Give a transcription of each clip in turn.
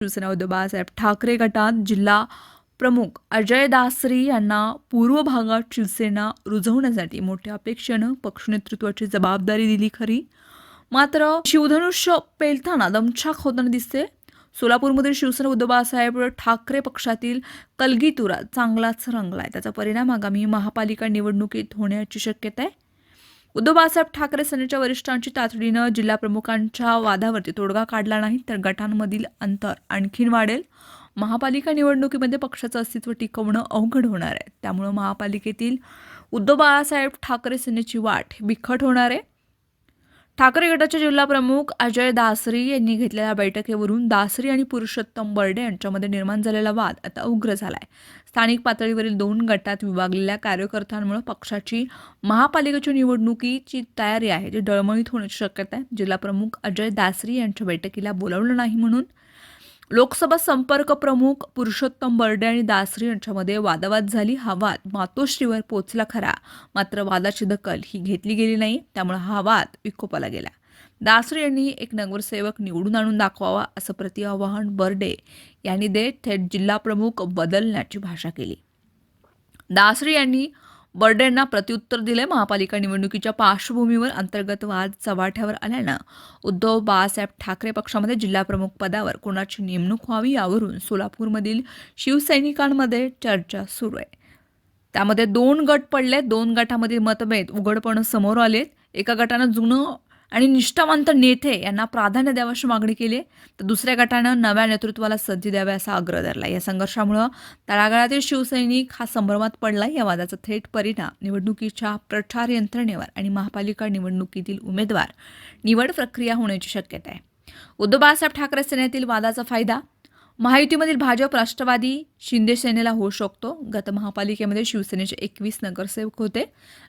शिवसेना उद्धव बाळासाहेब ठाकरे गटात जिल्हा प्रमुख अजय दासरी यांना पूर्व भागात शिवसेना रुजवण्यासाठी मोठ्या अपेक्षेनं पक्षनेतृत्वाची जबाबदारी दिली खरी. मात्र शिवधनुष्य पेलताना दमछाक होताना दिसते. सोलापूरमधील शिवसेना उद्धव बाळासाहेब ठाकरे पक्षातील कलगीतुरा चांगलाच रंगलाय. त्याचा परिणाम आगामी महापालिका निवडणुकीत होण्याची शक्यता आहे उद्धव बाळासाहेब ठाकरे सेनेच्या वरिष्ठांची तातडीनं जिल्हाप्रमुखांच्या वादावरती तोडगा काढला नाही तर गटांमधील अंतर आणखीन वाढेल. महापालिका निवडणुकीमध्ये पक्षाचं अस्तित्व टिकवणं अवघड होणार आहे. त्यामुळं महापालिकेतील उद्धव बाळासाहेब ठाकरे सेनेची वाट बिखट होणार आहे. ठाकरे गटाचे जिल्हाप्रमुख अजय दासरी यांनी घेतलेल्या बैठकीवरून दासरी आणि पुरुषोत्तम बर्डे यांच्यामध्ये निर्माण झालेला वाद आता उग्र झाला आहे स्थानिक पातळीवरील दोन गटात विभागलेल्या कार्यकर्त्यांमुळे पक्षाची महापालिकेच्या निवडणुकीची तयारी आहे जी डळमळीत होण्याची शक्यता आहे. जिल्हा प्रमुख अजय दासरी यांच्या बैठकीला बोलावलं नाही म्हणून लोकसभा संपर्क प्रमुख पुरुषोत्तम बर्डे आणि दासरी यांच्यामध्ये वादावाद झाली. हा वाद मातोश्रीवर पोचला खरा. मात्र वादाची दखल ही घेतली गेली नाही त्यामुळे हा वाद विकोपाला गेला. दासरी यांनी एक नगरसेवक निवडून आणून दाखवावा असं प्रतिआवाहन बर्डे यांनी देत थेट जिल्हाप्रमुख बदलण्याची भाषा केली. दासरी यांनी बर्डेंना प्रत्युत्तर दिले महापालिका निवडणुकीच्या पार्श्वभूमीवर अंतर्गत वाद चव्हाट्यावर आल्यानं उद्धव बाळासाहेब ठाकरे पक्षामध्ये जिल्हाप्रमुख पदावर कोणाची नेमणूक व्हावी यावरून सोलापूरमधील शिवसैनिकांमध्ये चर्चा सुरू आहे. त्यामध्ये दोन गट पडले दोन गटामधील मतभेद उघडपणे समोर आलेत. एका गटानं जुनं आणि निष्ठावंत नेते यांना प्राधान्य द्यावाची मागणी केली तर दुसऱ्या गटानं नव्या नेतृत्वाला संधी द्यावी असा आग्रह धरला या संघर्षामुळं तळागाळातील शिवसैनिक हा संभ्रमात पडला या वादाचा थेट परिणाम निवडणुकीच्या प्रचार यंत्रणेवर आणि महापालिका निवडणुकीतील उमेदवार निवड प्रक्रिया होण्याची शक्यता आहे. उद्धव बाळासाहेब ठाकरे सेनेतील वादाचा फायदा महायुतीमधील भाजप राष्ट्रवादी शिंदे सेनेला होऊ शकतो. गत महापालिकेमध्ये शिवसेनेचे एकवीस नगरसेवक होते.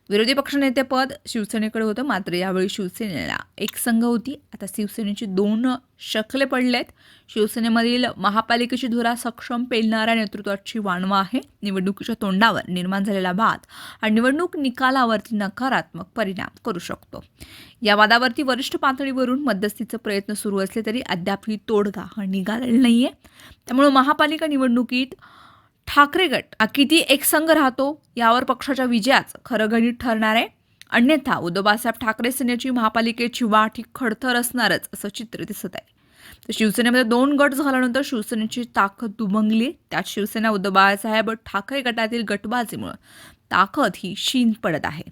विरोधी पक्षनेतेपद शिवसेनेकडे होतं मात्र यावेळी शिवसेनेला एक संघ होती. आता शिवसेनेची दोन शकले पडलेत. शिवसेनेमधील महापालिकेची धुरा सक्षम पेलणाऱ्या नेतृत्वाची वाणवा आहे. निवडणुकीच्या तोंडावर निर्माण झालेला वाद हा निवडणूक निकालावरती नकारात्मक परिणाम करू शकतो. या वादावरती वरिष्ठ पातळीवरून मध्यस्थीचे प्रयत्न सुरू असले तरी अद्यापही तोडगा हा निघालेला आहे त्यामुळे महापालिका निवडणुकीत ठाकरे गट किती एकसंघ राहतो यावर पक्षाच्या विजयाच खरं गणित ठरणार आहे. अन्यथा उद्धव ठाकरे सेनेची महापालिकेची वाट ही खडतर असणारच असं चित्र दिसत आहे. तर शिवसेनेमध्ये दोन गट झाल्यानंतर शिवसेनेची ताकद दुमंगली त्यात शिवसेना उद्धव बाळासाहेब ठाकरे गटातील गटबाजीमुळे ताकद ही शीन पडत आहे.